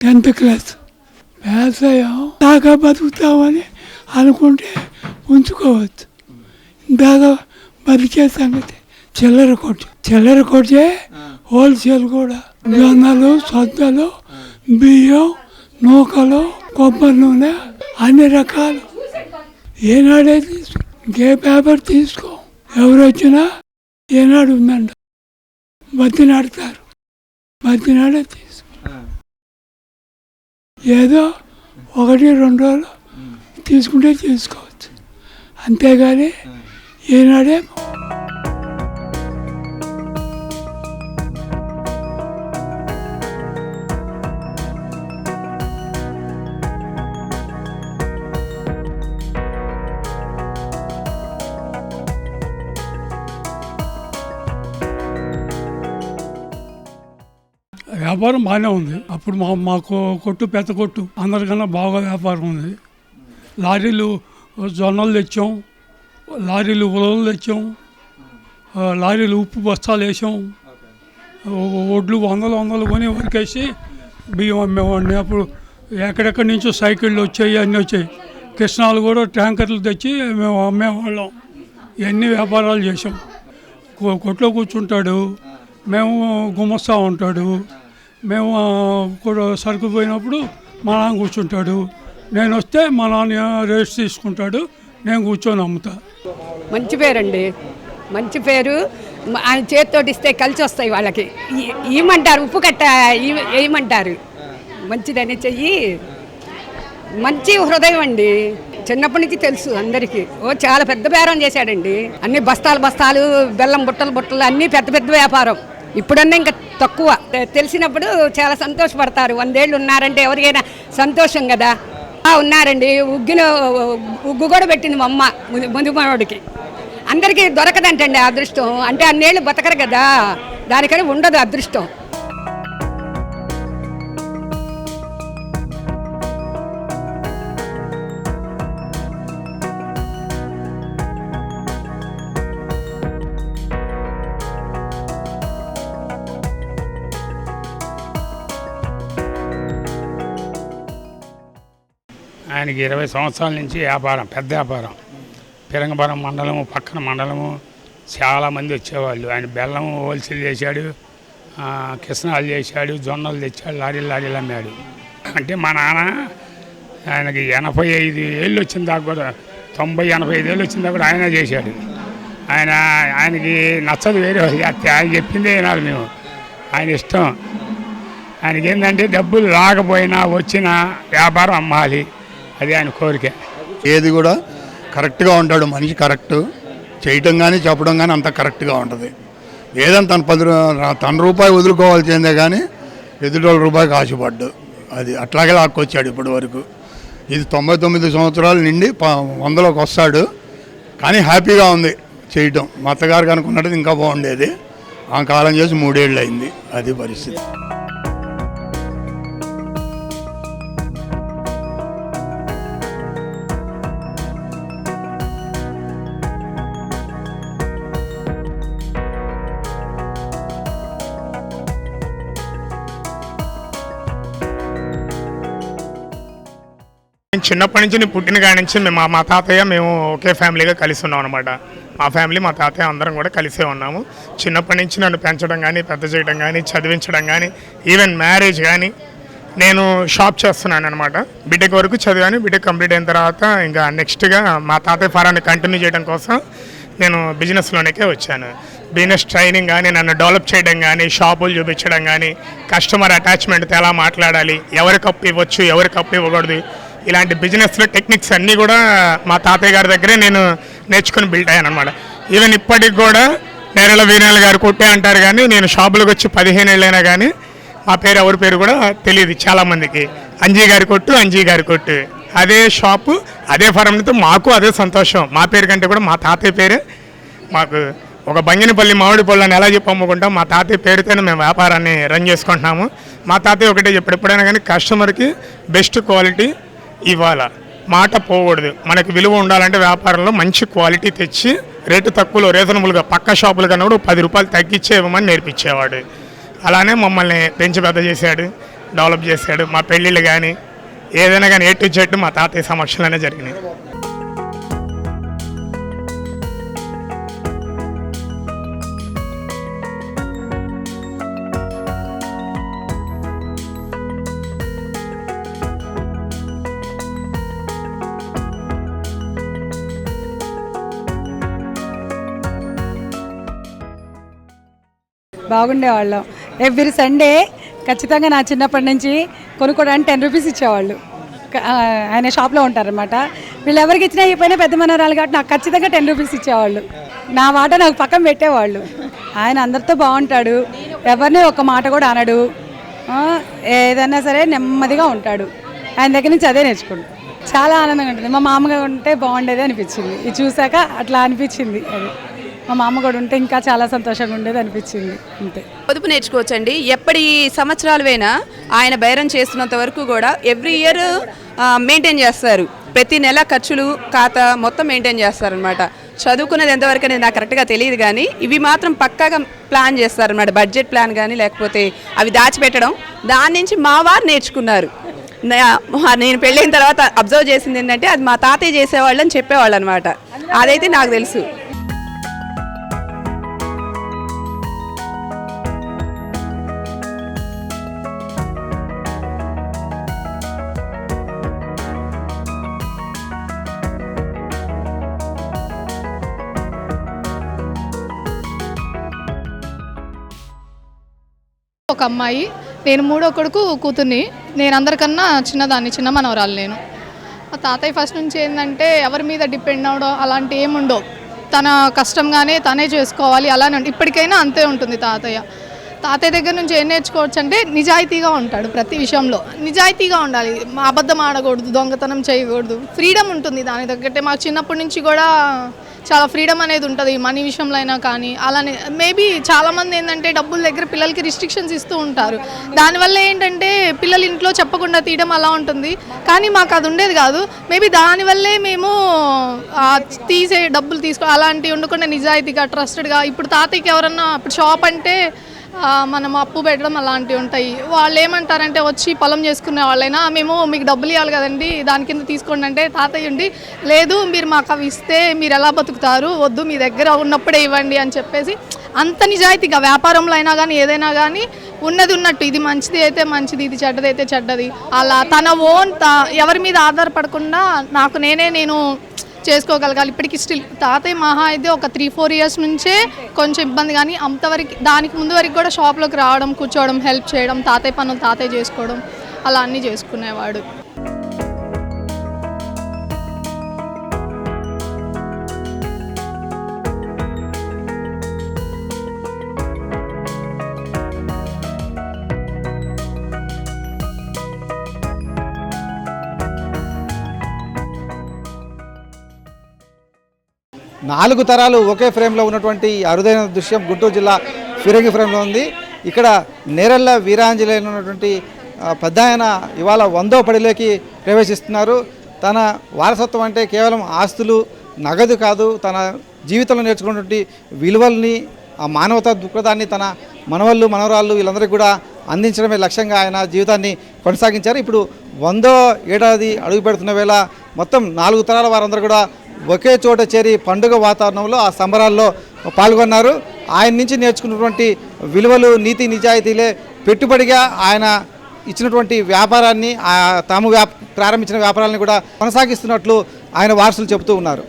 Tenth class వ్యవసాయం దాకా బతుకుతామని అనుకుంటే ఉంచుకోవచ్చు దాకా బతికే సంగతి చిల్లర కొట్టు. చిల్లర కొట్టే హోల్సేల్ కూడా జొన్నలు సొద్దలు బియ్యం నూకలు కొబ్బరి నూనె అన్ని రకాలు. ఏనాడే తీసుకో ఇంకే పేపర్ తీసుకో. ఎవరు వచ్చినా ఏనాడు ఉందంట బతినాడతారు బతినాడే తీసుకో ఏదో ఒకటి రెండు రోజులు తీసుకుంటే తీసుకోవచ్చు అంతేగాని ఈనాడే వ్యాపారం బాగానే ఉంది. అప్పుడు మా మాకు కొట్టు పెద్ద కొట్టు. అందరికన్నా బాగా వ్యాపారం ఉంది. లారీలు జొన్నలు తెచ్చాం. లారీలు ఉలవలు తెచ్చాం. లారీలు ఉప్పు బస్తాలు వేసాం. ఒడ్లు వందలు వందలు కొని వరకేసి బియ్యం అమ్మేవాడిని. అప్పుడు ఎక్కడెక్కడి నుంచో సైకిళ్ళు వచ్చాయి అన్నీ వచ్చాయి. కృష్ణాలు కూడా ట్యాంకర్లు తెచ్చి మేము అమ్మేవాళ్ళం. ఇవన్నీ వ్యాపారాలు చేసాం కొట్లో కూర్చుంటాడు. మేము గుమస్తా ఉంటాడు మేము కూడా సరుకు పోయినప్పుడు మా నాన్న కూర్చుంటాడు. నేను వస్తే మా నాన్న రేట్స్ తీసుకుంటాడు. నేను కూర్చొని అమ్ముతా. మంచి పేరండి. మంచి పేరు. ఆయన చేతితోటి ఇస్తే కలిసి వస్తాయి వాళ్ళకి. ఈ- ఇవ్వమంటారు ఉప్పు కట్ట వేయమంటారు మంచిదని చెయ్యి. మంచి హృదయం అండి. చిన్నప్పటి నుంచి తెలుసు అందరికీ. ఓ చాలా పెద్ద బేరం చేశాడండి. అన్ని బస్తాలు బస్తాలు బెల్లం బుట్టలు బుట్టలు అన్నీ పెద్ద పెద్ద వ్యాపారం. ఇప్పుడన్నా ఇంకా తక్కువ. తెలిసినప్పుడు చాలా సంతోషపడతారు. వందేళ్ళు ఉన్నారంటే ఎవరికైనా సంతోషం కదా. ఆ, ఉన్నారండి. ఉగ్గిన ఉగ్గు కూడా పెట్టింది మా అమ్మ ముందు ముందు అందరికీ దొరకదంటండి ఆ అదృష్టం. అంటే అన్నేళ్ళు బతకరు కదా. దానికని ఉండదు అదృష్టం. ఆయనకి ఇరవై సంవత్సరాల నుంచి వ్యాపారం పెద్ద వ్యాపారం. పిరంగపురం మండలము పక్కన మండలము చాలామంది వచ్చేవాళ్ళు. ఆయన బెల్లం హోల్సేల్ చేశాడు కిసనాలు చేశాడు జొన్నలు తెచ్చాడు లారీలు లారీలు అమ్మాడు. అంటే మా నాన్న ఆయనకి ఎనభై ఐదు ఏళ్ళు వచ్చిన దాకా కూడా తొంభై ఎనభై ఐదు ఏళ్ళు వచ్చిన దాకా కూడా ఆయన చేశాడు. ఆయన ఆయనకి నచ్చదు వేరే వాళ్ళు ఆయన చెప్పిందే వినాలి మేము. ఆయన ఇష్టం. ఆయనకి ఏంటంటే డబ్బులు రాకపోయినా వచ్చినా వ్యాపారం అమ్మాలి. అది ఆయన కోరిక. ఏది కూడా కరెక్ట్గా ఉంటాడు మనిషి కరెక్ట్. చేయటం కానీ చెప్పడం కానీ అంత కరెక్ట్గా ఉంటుంది. ఏదైనా తన పది తన రూపాయి వదులుకోవాల్సిందే కానీ ఎదుటోళ్ళ రూపాయికి ఆశపడ్డు. అది అట్లాగే లాక్కొచ్చాడు ఇప్పటి వరకు. ఇది తొంభై తొమ్మిది సంవత్సరాలు నిండి వందలోకి వస్తాడు. కానీ హ్యాపీగా ఉంది చేయటం. మా అత్తగారికి అనుకున్నట్టు ఇంకా బాగుండేది. ఆ కాలం చేసి మూడేళ్ళు అయింది అది పరిస్థితి. నేను చిన్నప్పటి నుంచి నేను పుట్టిన కాడి నుంచి మేము మా- మా తాతయ్య మేము ఒకే ఫ్యామిలీగా కలిసి ఉన్నాం అనమాట మా ఫ్యామిలీ మా తాతయ్య అందరం కూడా కలిసే ఉన్నాము. చిన్నప్పటి నుంచి నన్ను పెంచడం కానీ పెద్ద చేయడం కానీ చదివించడం కానీ ఈవెన్ మ్యారేజ్ కానీ నేను షాప్ చేస్తున్నాను అనమాట బీటెక్ వరకు చదివాను. బీటెక్ కంప్లీట్ అయిన తర్వాత ఇంకా నెక్స్ట్గా మా తాతయ్య ఫారాన్ని కంటిన్యూ చేయడం కోసం నేను బిజినెస్లోనికే వచ్చాను. బిజినెస్ ట్రైనింగ్ కానీ నన్ను డెవలప్ చేయడం కానీ షాపులు చూపించడం కానీ కస్టమర్ అటాచ్మెంట్తో ఎలా మాట్లాడాలి ఎవరికి అప్పు ఇవ్వచ్చు ఎవరికి అప్పు ఇవ్వకూడదు ఇలాంటి బిజినెస్లో టెక్నిక్స్ అన్నీ కూడా మా తాతయ్య గారి దగ్గరే నేను నేర్చుకుని బిల్డ్ అయ్యాను అనమాట ఈవెన్ ఇప్పటికి కూడా నేరళ వీరాల గారు కొట్టే అంటారు కానీ నేను షాపులకు వచ్చి పదిహేను ఏళ్ళైనా కానీ మా పేరు ఎవరి పేరు కూడా తెలియదు చాలామందికి అంజీ గారి కొట్టు అంజీ గారి కొట్టు. అదే షాపు అదే ఫారంతో మాకు అదే సంతోషం. మా పేరు కంటే కూడా మా తాతయ్య పేరే. మాకు ఒక బంగినపల్లి మామిడి పళ్ళని ఎలా చెప్పి అమ్ముకుంటాం మా తాతయ్య పేరుతోనే మేము వ్యాపారాన్ని రన్ చేసుకుంటున్నాము. మా తాతయ్య ఒకటే చెప్పాడు ఎప్పుడైనా కానీ కస్టమర్కి బెస్ట్ క్వాలిటీ ఇవ్వాల మాట పోకూడదు. మనకి విలువ ఉండాలంటే వ్యాపారంలో మంచి క్వాలిటీ తెచ్చి రేటు తక్కువలో రీజనబుల్గా పక్క షాపులు కన్నా కూడా పది రూపాయలు తగ్గించే ఇవ్వమని నేర్పించేవాడు. అలానే మమ్మల్ని పెంచి పెద్ద చేశాడు డెవలప్ చేశాడు. మా పెళ్ళిళ్ళు కానీ ఏదైనా కానీ ఏ టు జెడ్ మా తాతయ్య సమక్షంలోనే జరిగినాయి. బాగుండేవాళ్ళం. ఎవ్రీ సండే ఖచ్చితంగా నా చిన్నప్పటి నుంచి కొనుక్కోవడానికి టెన్ రూపీస్ ఇచ్చేవాళ్ళు. ఆయన షాప్లో ఉంటారనమాట వీళ్ళు ఎవరికి ఇచ్చినా అయిపోయినా పెద్ద మనవరాలు కాబట్టి నాకు ఖచ్చితంగా టెన్ రూపీస్ ఇచ్చేవాళ్ళు. నా మాట నాకు పక్కన పెట్టేవాళ్ళు. ఆయన అందరితో బాగుంటాడు. ఎవరిని ఒక మాట కూడా అనడు. ఏదన్నా ఏదైనా సరే నెమ్మదిగా ఉంటాడు. ఆయన దగ్గర నుంచి అదే నేర్చుకుంటాడు చాలా ఆనందంగా ఉంటుంది. మా మామగా ఉంటే బాగుండేది అనిపించింది. ఇది చూసాక అట్లా అనిపించింది అది. మా మామ కూడా ఉంటే ఇంకా చాలా సంతోషంగా ఉండేది అనిపించింది. అంతే. పొదుపు నేర్చుకోవచ్చండి. ఎప్పటి సంవత్సరాలువైనా ఆయన బైరం చేస్తున్నంత వరకు కూడా ఎవ్రీ ఇయర్ మెయింటైన్ చేస్తారు. ప్రతి నెల ఖర్చులు ఖాతా మొత్తం మెయింటైన్ చేస్తారనమాట చదువుకున్నది ఎంతవరకు అనేది నాకు కరెక్ట్గా తెలియదు కానీ ఇవి మాత్రం పక్కాగా ప్లాన్ చేస్తారనమాట బడ్జెట్ ప్లాన్ కానీ లేకపోతే అవి దాచిపెట్టడం. దాని నుంచి మా వారు నేర్చుకున్నారు. నేను పెళ్ళైన తర్వాత అబ్జర్వ్ చేసింది ఏంటంటే అది మా తాతయ్య చేసేవాళ్ళు అని చెప్పేవాళ్ళు అనమాట అదైతే నాకు తెలుసు. ఒక అమ్మాయి నేను మూడో కొడుకు కూతుర్ని. నేను అందరికన్నా చిన్నదాన్ని చిన్న మనవరాలు నేను. మా తాతయ్య ఫస్ట్ నుంచి ఏంటంటే ఎవరి మీద డిపెండ్ అవడం అలాంటి ఏముండవు తన కష్టంగానే తనే చేసుకోవాలి అలానే ఇప్పటికైనా అంతే ఉంటుంది తాతయ్య. తాతయ్య దగ్గర నుంచి ఏం నేర్చుకోవచ్చు అంటే నిజాయితీగా ఉంటాడు ప్రతి విషయంలో. నిజాయితీగా ఉండాలి. మా అబద్ధం ఆడకూడదు దొంగతనం చేయకూడదు. ఫ్రీడమ్ ఉంటుంది దాని తగ్గట్టే. మాకు చిన్నప్పటి నుంచి కూడా చాలా ఫ్రీడమ్ అనేది ఉంటుంది మనీ విషయంలో అయినా కానీ. అలానే మేబీ చాలామంది ఏంటంటే డబ్బుల దగ్గర పిల్లలకి రిస్ట్రిక్షన్స్ ఇస్తూ ఉంటారు. దానివల్ల ఏంటంటే పిల్లలు ఇంట్లో చెప్పకుండా తీయడం అలా ఉంటుంది. కానీ మాకు అది ఉండేది కాదు. మేబీ దానివల్లే మేము తీసే డబ్బులు తీసుకో అలాంటివి ఉండకుండా నిజాయితీగా ట్రస్టెడ్గా ఇప్పుడు తాతయ్యకి ఎవరన్నా ఇప్పుడు షాప్ అంటే మనం అప్పు పెట్టడం అలాంటివి ఉంటాయి. వాళ్ళు ఏమంటారంటే వచ్చి పొలం చేసుకునే వాళ్ళైనా మేము మీకు డబ్బులు ఇవ్వాలి కదండి దాని కింద తీసుకోండి అంటే తాతయ్య ఉండి లేదు మీరు మాకు అవి ఇస్తే మీరు ఎలా బతుకుతారు వద్దు మీ దగ్గర ఉన్నప్పుడే ఇవ్వండి అని చెప్పేసి అంత నిజాయితీగా వ్యాపారంలో అయినా కానీ ఏదైనా కానీ ఉన్నది ఉన్నట్టు ఇది మంచిది అయితే మంచిది ఇది చెడ్డది అయితే చెడ్డది. అలా తన ఓన్ ఎవరి మీద ఆధారపడకుండా నాకు నేనే నేను చేసుకోగలగాలి. ఇప్పటికి స్టిల్ తాతయ్య మహా అయితే ఒక త్రీ ఫోర్ ఇయర్స్ నుంచే కొంచెం ఇబ్బంది కానీ అంతవరకు దానికి ముందు వరకు కూడా షాప్లోకి రావడం కూర్చోవడం హెల్ప్ చేయడం తాతయ్య పనులు తాతయ్య చేసుకోవడం అలా అన్నీ చేసుకునేవాడు. నాలుగు తరాలు ఒకే ఫ్రేమ్లో ఉన్నటువంటి అరుదైన దృశ్యం గుంటూరు జిల్లా ఫిరంగి ఫ్రేమ్లో ఉంది. ఇక్కడ నేరల్ల వీరాంజలి ఉన్నటువంటి పెద్ద ఆయన ఇవాళ వందో పడిలోకి ప్రవేశిస్తున్నారు. తన వారసత్వం అంటే కేవలం ఆస్తులు నగదు కాదు తన జీవితంలో నేర్చుకున్నటువంటి విలువల్ని ఆ మానవతా దృక్పథాన్ని తన మనవళ్ళు మనవరాళ్ళు వీళ్ళందరికీ కూడా అందించడమే లక్ష్యంగా ఆయన జీవితాన్ని కొనసాగించారు. ఇప్పుడు వందో ఏడాది అడుగు పెడుతున్న వేళ మొత్తం నాలుగు తరాల వారందరూ కూడా ఒకే చోట చేరి పండుగ వాతావరణంలో ఆ సంబరాల్లో పాల్గొన్నారు. ఆయన నుంచి నేర్చుకున్నటువంటి విలువలు నీతి నిజాయితీలే పెట్టుబడిగా ఆయన ఇచ్చినటువంటి వ్యాపారాన్ని తాము వ్యాప్ ప్రారంభించిన వ్యాపారాలను కూడా కొనసాగిస్తున్నట్లు ఆయన వారసులు చెబుతూ ఉన్నారు.